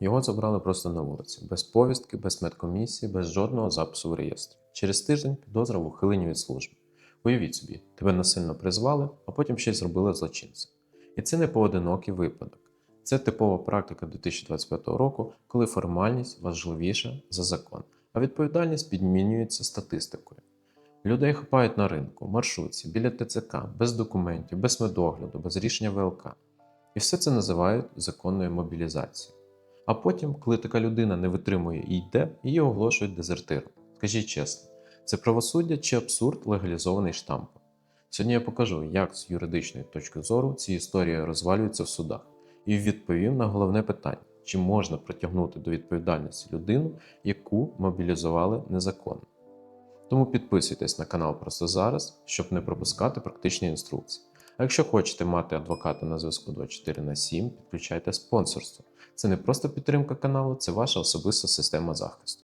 Його забрали просто на вулиці, без повістки, без медкомісії, без жодного запису в реєстр. Через тиждень підозра в ухиленні від служби. Уявіть собі, тебе насильно призвали, а потім ще й зробили злочинцем. І це не поодинокий випадок. Це типова практика 2025 року, коли формальність важливіша за закон, а відповідальність підмінюється статистикою. Людей хапають на ринку, маршрутці, біля ТЦК, без документів, без медогляду, без рішення ВЛК. І все це називають законною мобілізацією. А потім, коли така людина не витримує і йде, її оголошують дезертиром. Скажіть чесно, це правосуддя чи абсурд легалізований штампом? Сьогодні я покажу, як з юридичної точки зору ці історії розвалюються в судах, і відповім на головне питання: чи можна притягнути до відповідальності людину, яку мобілізували незаконно. Тому підписуйтесь на канал просто зараз, щоб не пропускати практичні інструкції. А якщо хочете мати адвоката на зв'язку 24 на 7, підключайте спонсорство. Це не просто підтримка каналу, це ваша особиста система захисту.